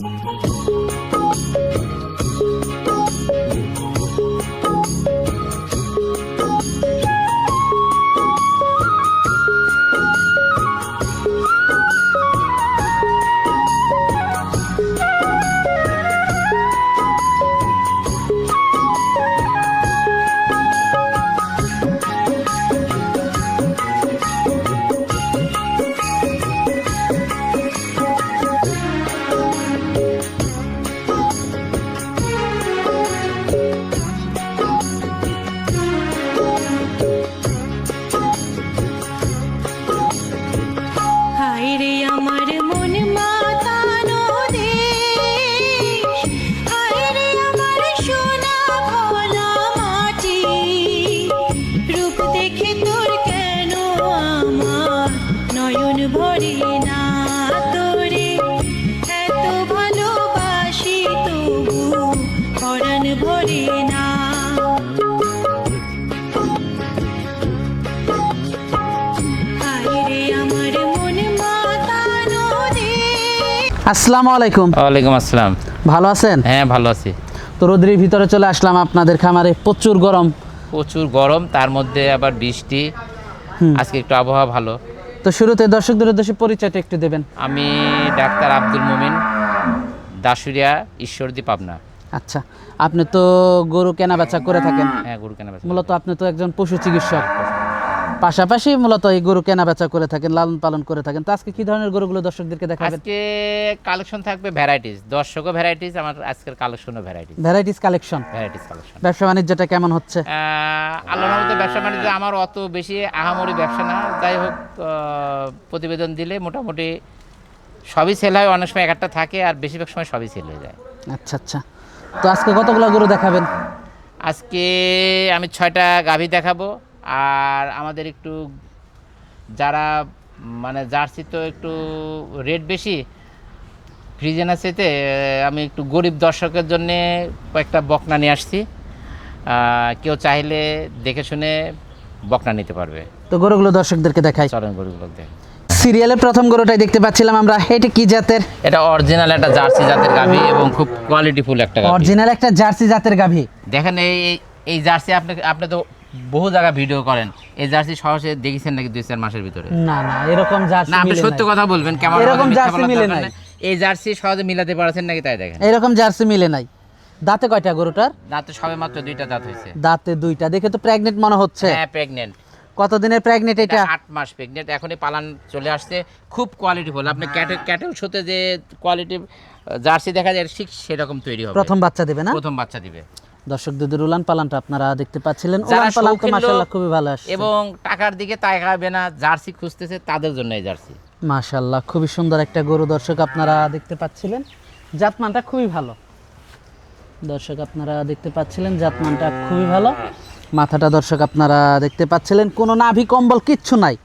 হায় আসসালামু আলাইকুম। ওয়ালাইকুম আসসালাম। ভালো আছেন? হ্যাঁ ভালো আছি। তো রোদ্রের ভিতরে চলে আসলাম আপনাদের খামারে। প্রচুর গরম। প্রচুর গরম তার মধ্যে আবার বৃষ্টি। আজকে একটু আবহাওয়া ভালো। তো শুরুতে দর্শকদের উদ্দেশ্যে পরিচয়টা একটু দেবেন। আমি ডাক্তার আব্দুল মুমিন দাসুরিয়া ঈশ্বরদী পাবনা। আচ্ছা আপনি তো গরু কেনা বেচা করে থাকেন। হ্যাঁ গরু কেনা বেচা মূলত আপনি তো একজন পশু চিকিৎসক। পাশাপাশি মূলত এই গরু কেনা বেচা করে থাকেন লালন পালন করে থাকেন। তো আজকে কি ধরনের গরুগুলো দর্শকদেরকে দেখাবেন? আজকে কালেকশন থাকবে ভ্যারাইটিস দর্শকও ভ্যারাইটিস আমার আজকের কালেকশনও varieties. Varieties collection? Varieties collection. ব্যবসা বাণিজ্যটা কেমন হচ্ছে? আল্লাহ রহমতে ব্যবসা বাণিজ্য আমার অত বেশি আহামরি ব্যবসা না। যাই হোক প্রতিবেদন দিলে মোটামুটি সবই সেল হয় অনেক সময় এক একটা থাকে আর বেশিরভাগ সময় সবই সেল হয়ে যায়। আচ্ছা আচ্ছা। তো আজকে কতগুলো গরু দেখাবেন? আজকে আমি ছয়টা গাভী দেখাবো। আর আমাদের একটু যারা মানে জার্সি তো একটু রেট বেশি ফ্রিজেন আছেতে আমি একটু গরিব দর্শকের জন্য কয়েকটা বকনা নিয়ে আসছি। কেউ চাইলে দেখে শুনে বকনা নিতে পারবে। তো গরুগুলো দর্শকদেরকে দেখাই। চরণ গরুগুলো দেখে সিরিয়ালের প্রথম গরুটাই দেখতে পাচ্ছিলাম আমরা এটা কি জাতের? এটা অরিজিনাল একটা জার্সি জাতের গাভী এবং খুব কোয়ালিটিফুল একটা অরিজিনাল একটা জার্সি জাতের গাভী। দেখেন এই এই- এই জার্সি আপনি আপনি তো বহু জায়গায় ভিডিও করেন। এই জার্সি সহজে দেখেছেন নাকি দুই চার মাসের ভিতরে? না না এরকম জার্সি না আপনি সত্য কথা বলবেন কেমন এরকম জার্সি মিলে নাই। এই জার্সি সহজে মিলাতে পারছেন নাকি তাই দেখেন? এরকম জার্সি মিলে নাই। দাঁতে কয়টা গরুটার? দাঁতে সবে মাত্র দুইটা দাঁত হয়েছে। দাঁতে দুইটা। দেখে তো প্রেগনেন্ট মনে হচ্ছে। হ্যাঁ প্রেগনেন্ট কতদিনের প্রেগনেন্ট এটা? আট মাস প্রেগনেন্ট এখনই পালান চলে আসছে। খুব কোয়ালিটি কোয়ালিটিফুল আপনি ক্যাটেল ক্যাটেল শোতে যে কোয়ালিটি জার্সি দেখা যায় ঠিক সেরকম তৈরি হবে। প্রথম বাচ্চা দেবে না? প্রথম বাচ্চা দিবে। দর্শক দুধের উলান পালানটা আপনারা দেখতে পাচ্ছিলেন। যারা উলান পালান তো মাশাআল্লাহ খুবই ভালো আসছে। এবং টাকার দিকে তাকাবে না জার্সি খুঁজতেছে তাদের জন্য এই জার্সি। মাশাআল্লাহ খুবই সুন্দর একটা গরু দর্শক আপনারা দেখতে পাচ্ছিলেন। জাতমানটা খুবই ভালো। দর্শক আপনারা দেখতে পাচ্ছিলেন জাতমানটা খুবই ভালো। মাথাটা দর্শক আপনারা দেখতে পাচ্ছিলেন কোনো নাভি কম্বল কিচ্ছু নাই।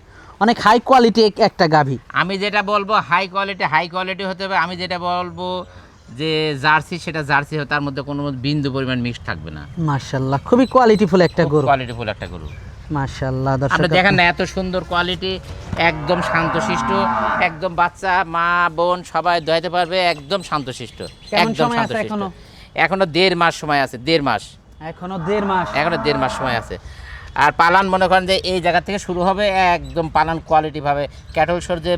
অনেক হাই কোয়ালিটি একটা গাভী। আমি যেটা বলব হাই কোয়ালিটি হাই কোয়ালিটি হতে হবে। আমি যেটা বলব যে জার্সি সেটা জার্সি তার মধ্যে কোনো বিন্দু পরিমাণ মিক্স থাকবে না। মাশাআল্লাহ খুবই কোয়ালিটিফুল একটা গরু। কোয়ালিটিফুল একটা গরু। মাশাআল্লাহ আপনি দর্শক দেখেন না এত সুন্দর কোয়ালিটি একদম শান্তশিষ্ট একদম বাচ্চা মা বোন সবাই দোয়াইতে পারবে একদম শান্তশিষ্ট একদম শান্তশিষ্ট। এখনও? এখনও দেড় মাস সময় আছে দেড় মাস। এখনও দেড় মাস। এখনও দেড় মাস সময় আছে। আর পালান মনে করেন যে এই জায়গা থেকে শুরু হবে একদম পালান কোয়ালিটি ভাবে। ক্যাটল সর যে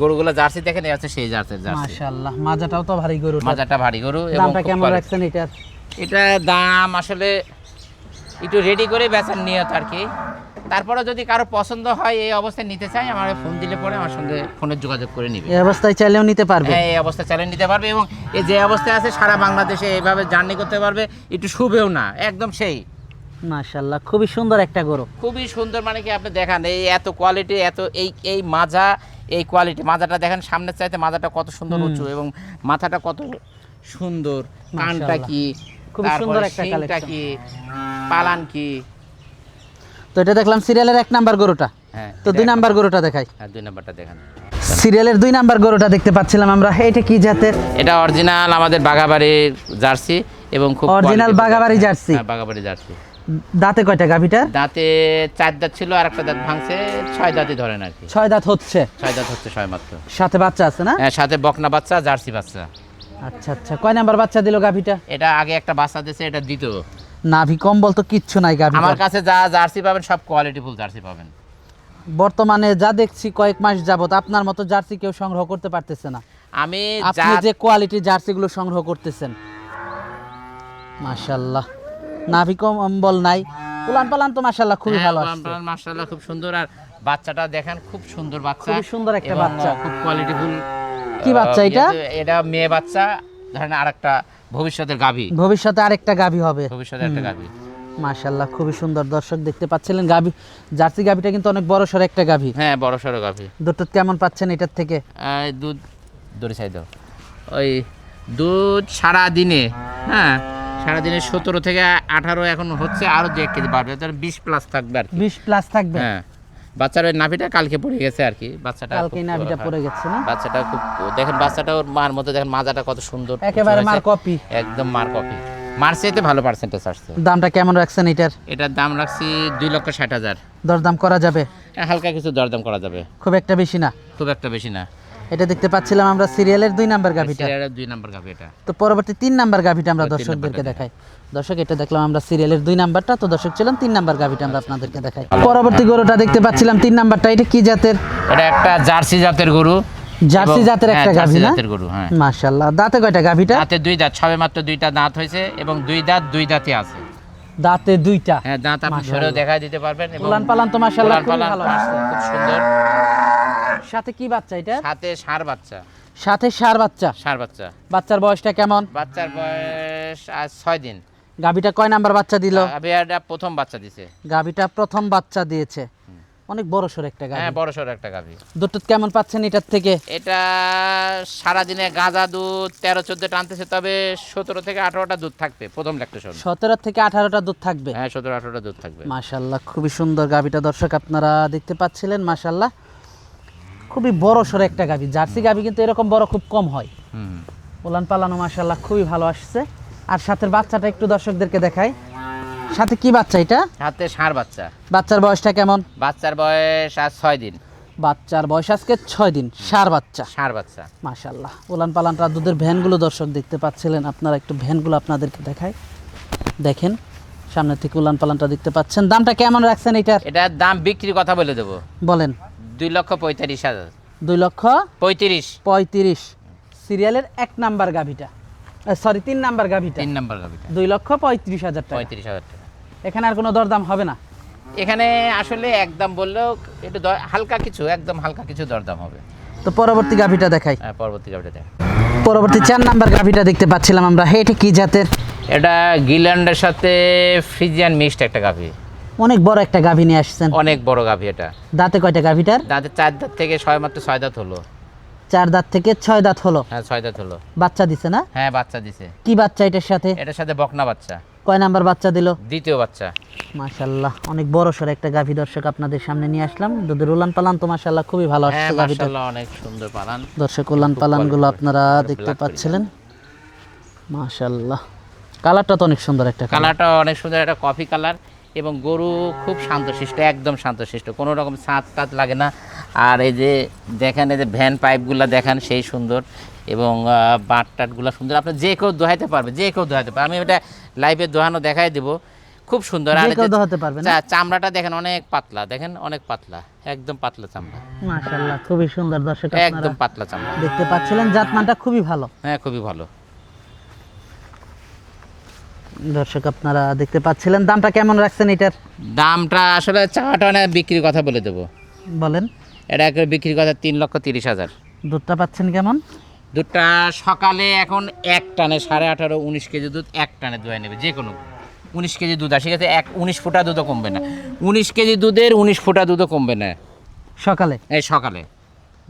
গরুগুলো জার্সি দেখেন এই হচ্ছে সেই জার্সির জার্সি। মাশাআল্লাহ মাজাটাও তো ভারী গরু মাজাটা ভারী গরু এবং দামটা কেমন রাখছেন এটার? এটা দাম আসলে একটু রেডি করে বেচার নিয়ত আর কি। তারপরে যদি কারও পছন্দ হয় এই অবস্থায় নিতে চাই আমার ফোন দিলে পরে আমার সঙ্গে ফোনের যোগাযোগ করে নিবে। এই অবস্থায় চাইলেও নিতে পারবে। হ্যাঁ এই অবস্থায় চালিয়ে নিতে পারবে এবং এই যে অবস্থায় আছে সারা বাংলাদেশে এইভাবে জার্নি করতে পারবে একটু শুবেও না একদম সেই। মাশাআল্লাহ খুবই সুন্দর একটা গরু। খুবই সুন্দর মানে কি আপনি দেখান এই এত কোয়ালিটি এত এই এই মাজা এই কোয়ালিটি মাজাটা দেখেন সামনের চাইতে মাজাটা কত সুন্দর উঁচু এবং মাথাটা কত সুন্দর কানটা কি খুবই সুন্দর একটা collection। কি পালান কি? তো এটা দেখলাম সিরিয়ালের এক নাম্বার গরুটা। হ্যাঁ তো দুই নাম্বার গরুটা দেখাই। হ্যাঁ দুই নাম্বারটা দেখান। সিরিয়ালের দুই নাম্বার গরুটা দেখতে পাচ্ছিলাম আমরা। এটা কি জাতের? এটা অরিজিনাল আমাদের বাগাবাড়ির জার্সি এবং খুব বাঘাবাড়ি হ্যাঁ, জার্সি। হ্যাঁ, বাঘাবাড়ি জার্সি। দাঁতে কয়টা গাভিটার দাঁতে চার দাঁত ছিল আর একটা দাঁত ভাঙছে ছয় দাঁতই ধরেন আর কি। ছয় দাঁত হচ্ছে? ছয় দাঁত হচ্ছে ছয় মাত্র। সাথে বাচ্চা আছে না? হ্যাঁ সাথে বকনা বাচ্চা জার্সি বাচ্চা। আচ্ছা আচ্ছা। কয় নাম্বার বাচ্চা দিল গাভিটা? এটা আগে একটা বাচ্চা দিয়েছে এটা দ্বিতীয়। নাভি কম্বল তো কিচ্ছু নাই গাভি আমার কাছে যা জার্সি পাবেন সব কোয়ালিটিফুল জার্সি পাবেন। বর্তমানে যা দেখছি কয়েক মাস যাবত আপনার মতো জার্সি কেউ সংগ্রহ করতে পারতেছে না। আমি আপনি যা কোয়ালিটির জার্সিগুলো সংগ্রহ করতেছেন মাশাল্লাহ নাভি কম্বল নাই। উলান পালান তো মাশাল্লাহ খুবই ভালো আসছে। মাশাআল্লাহ খুব সুন্দর। আর বাচ্চাটা দেখেন খুব সুন্দর বাচ্চা। খুব সুন্দর একটা বাচ্চা। খুব কোয়ালিটিফুল কি বাচ্চা এটা? এটা মেয়ে বাচ্চা। ধরেন আরেকটা ভবিষ্যতের গাভী। ভবিষ্যতে আরেকটা গাভি হবে। ভবিষ্যতে একটা গাভী। মাশাল্লাহ খুবই সুন্দর। দর্শক দেখতে পাচ্ছিলেন গাভি। জার্সি গাভিটা কিন্তু অনেক বড় সড় একটা গাভি। হ্যাঁ বড় সড়ো গাভী। দুটো কেমন পাচ্ছেন এটার থেকে? দুধ দড়ি চাই দাও। ওই দুধ সারা দিনে হ্যাঁ সারা দিনে সতেরো থেকে আঠারো এখন হচ্ছে আরও দু এক কেজি বাড়বে বিশ প্লাস থাকবে আর বিশ প্লাস থাকবে? হ্যাঁ। বাচ্চার ওই নাভিটা কালকে পড়ে গেছে আর কি বাচ্চাটা কালকে নাভিটা হ্যাঁ, পড়ে গেছে না? বাচ্চাটা খুব দেখেন বাচ্চাটা ওর মার মতো দেখেন মাজাটা কত সুন্দর একেবারে মার কপি একদম মার কপি মার চাইতে ভালো পার্সেন্টেজ আসছে। দামটা কেমন রাখছেন এটার? এটার দাম রাখছি দুই লক্ষ ষাট হাজার। দরদাম করা যাবে? হ্যাঁ, হালকা কিছু দরদাম করা যাবে। খুব একটা বেশি না? খুব একটা বেশি না। এটা দেখতে পাচ্ছিলাম আমরা সিরিয়ালের দুই নাম্বার গাভিটা। সিরিয়ালের দুই নাম্বার গাভি এটা। তো পরবর্তী তিন নাম্বার গাভিটা আমরা দর্শকদেরকে দেখাই। দর্শক এটা দেখলাম আমরা সিরিয়ালের দুই নাম্বারটা। তো দর্শক ছিলাম তিন নাম্বার গাভিটা আমরা আপনাদেরকে দেখাই। পরবর্তী গরুটা দেখতে পাচ্ছিলাম তিন নাম্বারটা। এটা কি জাতের? এটা একটা জার্সি জাতের গরু। জার্সি জাতের হ্যাঁ, একটা গাভি জার্সি না? জাতের গরু হ্যাঁ। মাশাল্লাহ দাঁতে কয়টা গাভিটা? দাঁতে দুই দাঁত সবে মাত্র দুইটা দাঁত হয়েছে এবং দুই দাঁত দুই দাঁতই আছে। দাঁতে দুইটা। হ্যাঁ দাঁত আপনি সরেও দেখা দিতে পারবেন এবং উলান পালান তো মাশাআল্লাহ খুব ভালো খুব সুন্দর। সাথে কি বাচ্চা এটা? সাথে সার বাচ্চা। সাথে সার বাচ্চা। সার বাচ্চা। বাচ্চার বয়সটা কেমন? বাচ্চার বয়স আজ ছয় দিন। গাভিটা কয় নাম্বার বাচ্চা দিল? গাবিটা প্রথম বাচ্চা দিছে। গাভিটা প্রথম বাচ্চা দিয়েছে। অনেক বড় সর একটা গাভি হ্যাঁ বড় সড়ো একটা গাভি দুটো কেমন পাচ্ছেন এটার থেকে? এটা সারাদিনে গাঁজা দুধ তেরো চোদ্দ টানতেছে তবে সতেরো থেকে আঠারোটা দুধ থাকবে প্রথম ল্যাকটেশন সতেরো থেকে আঠারোটা দুধ থাকবে? হ্যাঁ সতেরো আঠারোটা দুধ থাকবে। মাশাল্লাহ খুবই সুন্দর গাভিটা দর্শক আপনারা দেখতে পাচ্ছিলেন মাশাল্লাহ খুবই বড় সর একটা গাভি জার্সি গাভি কিন্তু এরকম বড় খুব কম হয়। হুম। উলান পালানো মাশাল্লাহ খুবই ভালো আসছে। আর সাথে বাচ্চাটা একটু দর্শকদেরকে দেখাই। সাথে কি বাচ্চা এটা? হাতে ষাঁড় বাচ্চা। বাচ্চার বয়সটা কেমন? বাচ্চার বয়স আজ ছয় দিন। বাচ্চার বয়স আজকে ছয় দিন সার বাচ্চা। সার বাচ্চা। মাশাল্লাহ উলান পালানটা দুধের ভ্যানগুলো দর্শক দেখতে পাচ্ছিলেন। আপনারা একটু ভ্যানগুলো আপনাদেরকে দেখাই। দেখেন সামনে থেকে উলান পালানটা দেখতে পাচ্ছেন। দামটা কেমন রাখছেন এটার? এটার দাম বিক্রির কথা বলে দেবো। বলেন। দুই লক্ষ পঁয়তাল্লিশ হাজার। দুই লক্ষ পঁয়ত্রিশ। পঁয়ত্রিশ। সিরিয়ালের এক নাম্বার গাভিটা। সরি তিন নাম্বার গাভিটা। তিন নাম্বার গাভিটা। দুই লক্ষ পঁয়ত্রিশ হাজার পঁয়ত্রিশ হাজার এখানে আর কোনো দরদাম হবে না। এখানে আসলে একদম বললেও একটু হালকা কিছু একদম হালকা কিছু দরদাম হবে। তো পরবর্তী গাভিটা দেখাই। হ্যাঁ, পরবর্তী গাভিটা দেখ। পরবর্তী চার নাম্বার গাভিটা দেখতে পাচ্ছিলাম আমরা। হে এটা কি জাতের? এটা গিল্যান্ডের সাথে ফ্রিজিয়ান মিক্সড একটা গাভি। অনেক বড় একটা গাভি নিয়ে আসছেন। অনেক বড় গাভি এটা। দাঁতে কয়টা গাভিটার? দাঁতে চার দাঁত থেকে ছয় মাত্র ছয় দাঁত হলো। চার দাঁত থেকে ছয় দাঁত হলো। হ্যাঁ ছয় দাঁত হলো। বাচ্চা দিছে না? হ্যাঁ বাচ্চা দিছে। কি বাচ্চা এটার সাথে? এটার সাথে বকনা বাচ্চা। কয় নাম্বার বাচ্চা দিল? দ্বিতীয় বাচ্চা। মাশাল্লাহ অনেক বড় সর একটা গাভি দর্শক আপনাদের সামনে নিয়ে আসলাম। দুধের উলান পালান তো মাশাল্লাহ খুবই ভালো হ্যাঁ আসছে গাভিটা। মাশাআল্লাহ অনেক সুন্দর পালান। দর্শক উলান পালানগুলো আপনারা দেখতে পাচ্ছিলেন। মাশাল্লাহ কালারটা তো অনেক সুন্দর একটা কালারটা অনেক সুন্দর একটা কফি কালার এবং গরু খুব শান্তশিষ্ট একদম শান্তশিষ্ট। কোনো রকম ছাঁচ টাত লাগে না। আর এই যে দেখেন এই যে ভ্যান পাইপগুলো দেখান সেই সুন্দর। এবং বাট টাটগুলো সুন্দর। আপনি যে কেউ দোহাইতে পারবে যে কেউ দোহাইতে পারবে। আমি এটা লাইভে দোহানো দেখাই দেবো। খুব সুন্দর। আর কেউ দোহাতে পারবে না? চামড়াটা দেখেন অনেক পাতলা। দেখেন অনেক পাতলা। একদম পাতলা চামড়া। মাশাল্লাহ খুবই সুন্দর দর্শক একদম পাতলা চামড়া। দেখতে পাচ্ছিলেন। জাতমানটা খুবই ভালো। হ্যাঁ খুবই ভালো। দর্শক আপনারা দেখতে পাচ্ছিলেন। দামটা কেমন রাখছেন এটার? দামটা আসলে চাওয়াটা অনেক বিক্রির কথা বলে দেবো। বলেন। এটা একটা বিক্রির কথা তিন লক্ষ তিরিশ হাজার। দুধটা পাচ্ছেন কেমন? দুধটা সকালে এখন এক টানে সাড়ে আঠারো উনিশ কেজি দুধ এক টানে দোয়া নেবে যে কোনো। উনিশ কেজি দুধ আসে গেছে এক উনিশ ফুটা দুধও কমবে না। উনিশ কেজি দুধের উনিশ ফুটা দুধও কমবে না। সকালে? এই সকালে।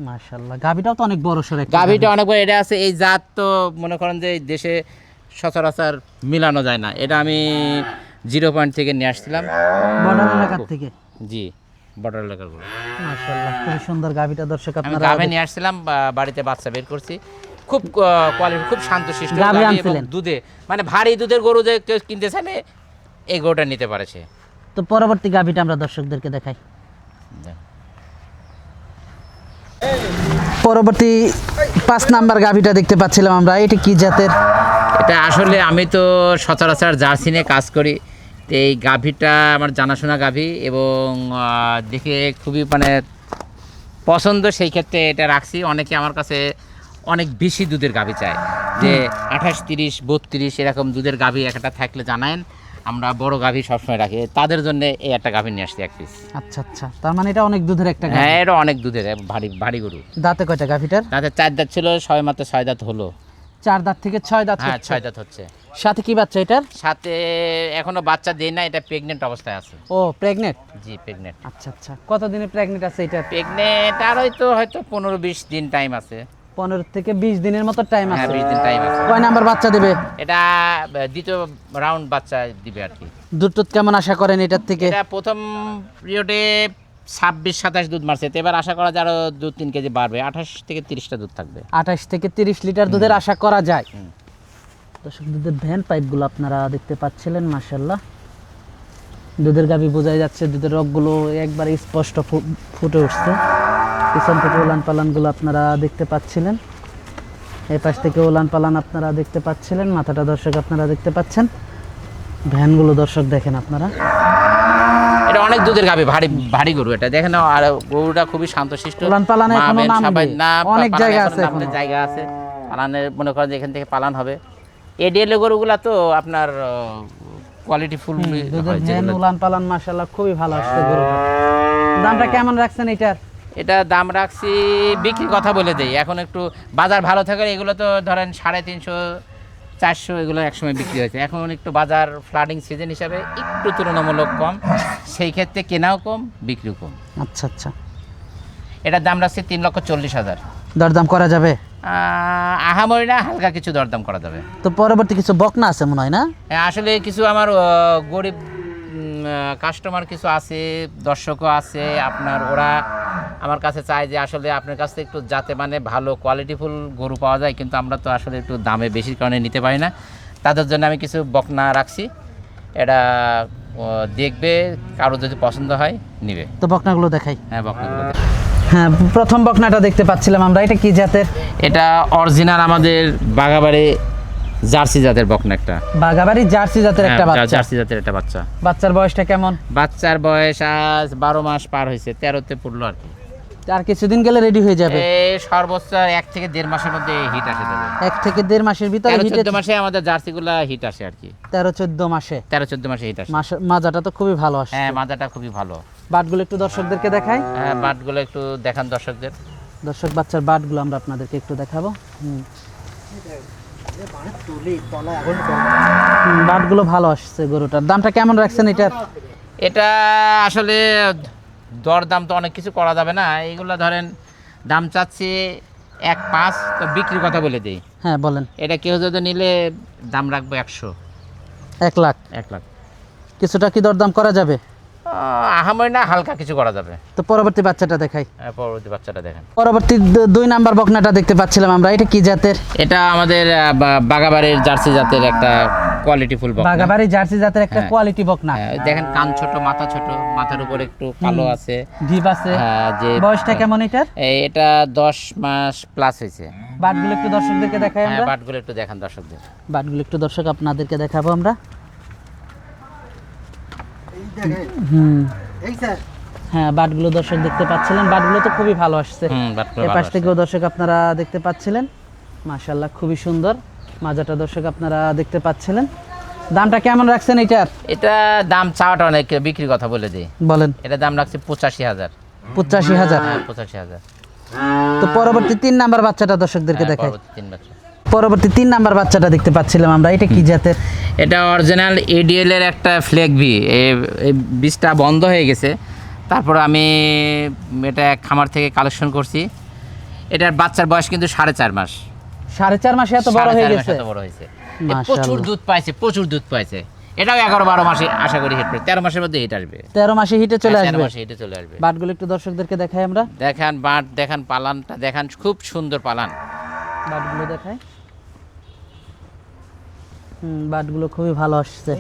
মাশাল্লাহ গাভিটাও তো অনেক বড় সর গাভীটা অনেক বড় এটা আছে এই জাত তো মনে করেন যে এই দেশে সচরাচর মিলানো যায় না। এটা আমি জিরো পয়েন্ট থেকে নিয়ে আসছিলাম। বর্ডার এলাকার থেকে? জি বর্ডার এলাকার গরু। মাশাল্লাহ সুন্দর গাভিটা দর্শক আপনারা গাভে নিয়ে আসছিলাম বাড়িতে বাচ্চা বের করছি। খুব কোয়ালিটি খুব শান্তশিষ্ট গাভী গাভী আনছিলেন? দুধে মানে ভারী দুধের গরু যে কেউ কিনতে চাইলে এই গরুটা নিতে পারে সে। তো পরবর্তী গাভিটা আমরা দর্শকদেরকে দেখাই। পরবর্তী পাঁচ নাম্বার গাভিটা দেখতে পাচ্ছিলাম আমরা। এটি কি জাতের? এটা আসলে আমি তো সচরাচর জার্সি নিয়ে কাজ করি। তো এই গাভীটা আমার জানাশোনা গাভী এবং দেখে খুবই মানে পছন্দ সেই ক্ষেত্রে এটা রাখছি। অনেকে আমার কাছে অনেক বেশি দুধের গাভী চায়। যে আঠাশ তিরিশ বত্রিশ এরকম দুধের গাভী একটা থাকলে জানায়েন। আমরা বড় গাভী সবসময় রাখি। তাদের জন্য এই একটা গাভী নিয়ে আসছি এক পিস আচ্ছা আচ্ছা। তার মানে এটা অনেক দুধের একটা। হ্যাঁ এটা অনেক দুধের ভারী ভারী গরু। দাঁতে কয়টা গাভিটার? তাদের চার দাঁত ছিল ছয় মাত্র ছয় দাঁত হলো। চার দাঁত থেকে ছয় দাঁত হ্যাঁ ছয় দাঁত হচ্ছে। সাথে কি বাচ্চা এটার? সাথে এখনও বাচ্চা দেয় না এটা প্রেগনেন্ট অবস্থায় আছে। ও প্রেগনেন্ট জি প্রেগনেন্ট আচ্ছা আচ্ছা। কতদিনে প্রেগনেন্ট আছে এটা প্রেগনেন্ট আর হয়তো হয়তো পনেরো বিশ দিন টাইম আছে। পনেরো থেকে বিশ দিনের মতো টাইম হ্যাঁ আছে। বিশ দিন টাইম আছে। কয় নাম্বার বাচ্চা দেবে? এটা দ্বিতীয় রাউন্ড বাচ্চা দিবে আর কি। দুধ কেমন আশা করেন এটার থেকে? এটা প্রথম পিরিয়ডে ছাব্বিশ সাতাশ দুধ মারছে। তো এবার আশা করা যায় আরও দু তিন কেজি বাড়বে। আঠাশ থেকে তিরিশটা দুধ থাকবে। আঠাশ থেকে তিরিশ লিটার দুধের আশা করা যায়। দর্শক দুধের ভ্যান পাইপগুলো আপনারা দেখতে পাচ্ছিলেন মাসাল্লাহ দুধের গাভী বোঝাই যাচ্ছে দুধের রগগুলো একবার স্পষ্ট ফুটে উঠছে। পিছন থেকে ওলান পালানগুলো আপনারা দেখতে পাচ্ছিলেন। এই পাশ থেকে ওলান পালান আপনারা দেখতে পাচ্ছিলেন মাথাটা দর্শক আপনারা দেখতে পাচ্ছেন। ভ্যানগুলো দর্শক দেখেন আপনারা। এটা অনেক দুধের গাবে ভারী ভারী গরু এটা। দেখেন আর গরুটা খুবই শান্তশিষ্ট। সবাই না অনেক জায়গা আছে জায়গা আছে। পালানের মনে করেন এখান থেকে পালান হবে। এডিএল গরুগুলা তো আপনার কোয়ালিটি ফুল উলান পালান মাসাল্লাহ খুবই ভালো আসছে গরু দামটা কেমন রাখছেন এটার? এটা দাম রাখছি বিক্রি কথা বলে দেই। এখন একটু বাজার ভালো থাকার এগুলো তো ধরেন সাড়ে তিনশো চারশো এগুলো একসময় বিক্রি হয়েছে। এখন একটু বাজার ফ্লাডিং সিজন হিসাবে একটু তুলনামূলক কম। সেই ক্ষেত্রে কেনাও কম বিক্রিও কম। আচ্ছা আচ্ছা। এটার দাম রাখছি তিন লক্ষ চল্লিশ হাজার। দরদাম করা যাবে? আহামরি না হালকা কিছু দরদাম করা যাবে। তো পরবর্তী কিছু বকনা আছে মনে হয় না? আসলে কিছু আমার গরিব কাস্টমার কিছু আছে দর্শকও আছে আপনার ওরা আমার কাছে চায় যে আসলে আপনার কাছ থেকে একটু যাতে মানে ভালো কোয়ালিটিফুল গরু পাওয়া যায় কিন্তু আমরা তো আসলে একটু দামে বেশির কারণে নিতে পারি না। তাদের জন্য আমি কিছু বকনা রাখছি। এটা দেখবে কারও যদি পছন্দ হয় নিবে। তো বকনাগুলো দেখাই। হ্যাঁ বকনাগুলো হ্যাঁ প্রথম বকনাটা দেখতে পাচ্ছিলাম আমরা। এটা কি জাতের? এটা অরিজিনাল আমাদের বাগাবাড়ি জার্সি জাতের বকনা একটা। বাগাবাড়ি জার্সি জাতের একটা হ্যাঁ, বাচ্চা। জার্সি জাতের একটা বাচ্চা। বাচ্চার বয়সটা কেমন? বাচ্চার বয়স আজ বারো মাস পার হয়েছে তেরোতে পড়ল আর কি। আর কিছুদিন গেলে রেডি হয়ে যাবে। সর্বোচ্চ এক থেকে দেড় মাসের মধ্যে হিট আসে যাবে। এক থেকে দেড় মাসের ভিতরে তেরো হিটে চোদ্দ মাসে আমাদের জার্সিগুলা হিট আসে আর কি। তেরো চোদ্দ মাসে। তেরো চোদ্দ মাসে হিট আসে। মাজাটা তো খুবই ভালো আসছে। হ্যাঁ মাজাটা খুবই ভালো। বাটগুলো একটু দর্শকদেরকে দেখাই। হ্যাঁ বাটগুলো একটু দেখান দর্শকদের। দর্শক বাচ্চার বাটগুলো আমরা আপনাদেরকে একটু দেখাবো। হুম, বাটগুলো ভালো আসছে গরুটার। দামটা কেমন রাখছেন এটার? এটা আসলে দর দাম তো অনেক কিছু করা যাবে না। এইগুলো ধরেন দাম চাচ্ছি এক পাঁচ তো বিক্রির কথা বলে দিই। হ্যাঁ বলেন। এটা কেউ যদি নিলে দাম রাখব একশো। এক লাখ। এক লাখ। কিছুটা কি দরদাম করা যাবে? আহ, আহামরি না হালকা কিছু করা যাবে। তো পরবর্তী বাচ্চাটা দেখাই। হ্যাঁ, পরবর্তী বাচ্চাটা দেখেন। পরবর্তী দুই নাম্বার বকনাটা দেখতে পাচ্ছিলাম আমরা। এটা কি জাতের? এটা আমাদের বাগাবাড়ির জার্সি জাতের একটা কোয়ালিটি ফুল বকনা বাগাবাড়ি জার্সি জাতের একটা হ্যাঁ। কোয়ালিটি বকনা হ্যাঁ, দেখেন কান ছোট মাথা ছোট মাথার উপর একটু কালো আছে। ডিপ আছে। হ্যাঁ, যে বয়সটা কেমন এটার? এটা দশ মাস প্লাস হয়েছে। বাটগুলো একটু দর্শকদেরকে দেখাই হ্যাঁ আমরা। বাটগুলো একটু দেখান দর্শকদের। বাটগুলো একটু দর্শক আপনাদেরকে দেখাবো আমরা। হুম। হ্যাঁ বাটগুলো দর্শক দেখতে পাচ্ছিলেন। বাটগুলো তো খুবই ভালো আসছে। এ পাশ থেকেও দর্শক আপনারা দেখতে পাচ্ছিলেন। মাশাল্লাহ খুবই সুন্দর। মাজাটা দর্শক আপনারা দেখতে পাচ্ছিলেন। দামটা কেমন রাখছেন এটার? এটা দাম চাওয়াটা অনেক বিক্রির কথা বলে দিই। বলেন। এটা দাম রাখছে পঁচাশি হাজার। পঁচাশি হাজার। হ্যাঁ পঁচাশি হাজার। তো পরবর্তী তিন নাম্বার বাচ্চাটা দর্শকদেরকে হ্যাঁ, দেখাই। পরবর্তী তিন পরবর্তী তিন নাম্বার বাচ্চাটা দেখতে পাচ্ছিলাম আমরা। এটা কি জাতের? এটা অরিজিনাল এডিএল এর একটা ফ্ল্যাগ বি এই বীজটা বন্ধ হয়ে গেছে। তারপর আমি এটা এক খামার থেকে কালেকশন করছি। এটার বাচ্চার বয়স কিন্তু সাড়ে চার মাস। সাড়ে চার মাসে এত বড় হয়ে গেছে? এত বড় হয়েছে। প্রচুর দুধ পাইছে প্রচুর দুধ পাইছে। এটাও এগারো বারো মাসে আশা করি হিট তেরো মাসের মধ্যে হিট আসবে। তেরো মাসে হিটে চলে হ্যাঁ, আসবে। মাসে হিটে চলে আসবে। বাটগুলো একটু দর্শকদেরকে দেখাই আমরা। দেখান বাট দেখান পালানটা দেখান খুব সুন্দর পালান। বাটগুলো দেখাই। বাটগুলো খুবই ভালো আসছে।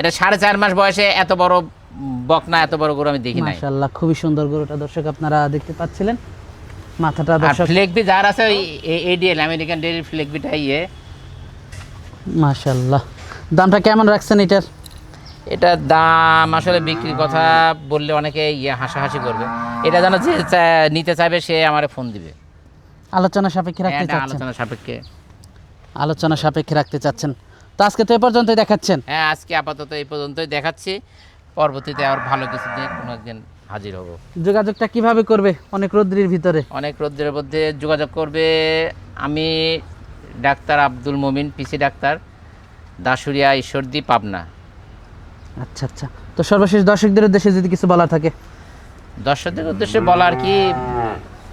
এটা সাড়ে চার মাস বয়সে এত বড় বকনা এত বড় গরু আমি দেখি মাশাআল্লাহ খুবই সুন্দর গরুটা দর্শক আপনারা দেখতে পাচ্ছিলেন। মাথাটা দর্শক ফ্লেকবি যার আছে এডিএল আমেরিকান ডেয়ারি ফ্লেকবিটা ইয়ে। মাশাআল্লাহ। দামটা কেমন রাখছেন এটার? এটার দাম আসলে বিক্রির কথা বললে অনেকে ইয়ে হাসাহাসি করবে। এটা যেন যে নিতে চাইবে সে আমারে ফোন দিবে। আলোচনা সাপেক্ষে রাখতে চাচ্ছেন। আলোচনা সাপেক্ষে। আলোচনা সাপেক্ষে রাখতে চাচ্ছেন। তো আজকে তো এ পর্যন্তই দেখাচ্ছেন। হ্যাঁ আজকে আপাতত এই পর্যন্তই দেখাচ্ছি। পরবর্তীতে আর ভালো কিছু দিয়ে কোনো একদিন হাজির হব। যোগাযোগটা কীভাবে করবে অনেক রৌদ্রির ভিতরে? অনেক রোদ্রের মধ্যে যোগাযোগ করবে আমি doctor Abdul Momin PC doctor Dasuria Ishwardi Pabna. আচ্ছা আচ্ছা। তো সর্বশেষ দর্শকদের উদ্দেশ্যে যদি কিছু বলা থাকে। দর্শকদের উদ্দেশ্যে বলার কি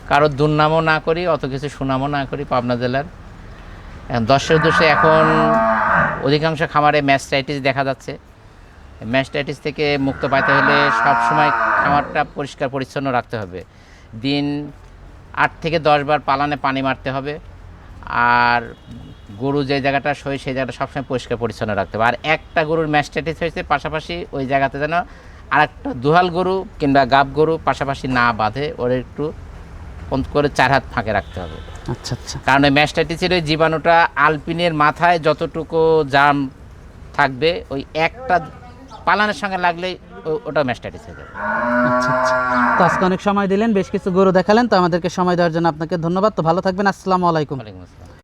কারোর দুর্নামও না করি অত কিছু সুনামও না করি পাবনা জেলার। এখন দর্শকের উদ্দেশ্যে এখন অধিকাংশ খামারে ম্যাস্টাইটিস দেখা যাচ্ছে। ম্যাস্টাইটিস থেকে মুক্ত পাইতে হলে সব সময় খামারটা পরিষ্কার পরিচ্ছন্ন রাখতে হবে। দিন আট থেকে দশ বার পালানে পানি মারতে হবে আর গরু যে জায়গাটা সই সেই জায়গাটা সবসময় পরিষ্কার পরিচ্ছন্ন রাখতে হবে। আর একটা গরুর ম্যাস্টাইটিস হয়েছে পাশাপাশি ওই জায়গাতে যেন আর একটা দুহাল গরু কিংবা গাব গরু পাশাপাশি না বাঁধে ওর একটু করে চার হাত ফাঁকে রাখতে হবে। আচ্ছা আচ্ছা। কারণ ওই ম্যাস্টাইটিসের ওই জীবাণুটা আলপিনের মাথায় যতটুকু জাম থাকবে ওই একটা পালানের সঙ্গে লাগলেই ওটা ম্যাস্টাইটিস হয়ে যাবে। আচ্ছা আচ্ছা। তো আজকে অনেক সময় দিলেন বেশ কিছু গরু দেখালেন তো আমাদেরকে সময় দেওয়ার জন্য আপনাকে ধন্যবাদ। তো ভালো থাকবেন আসসালামু আলাইকুম। ওয়ালাইকুম আসসালাম।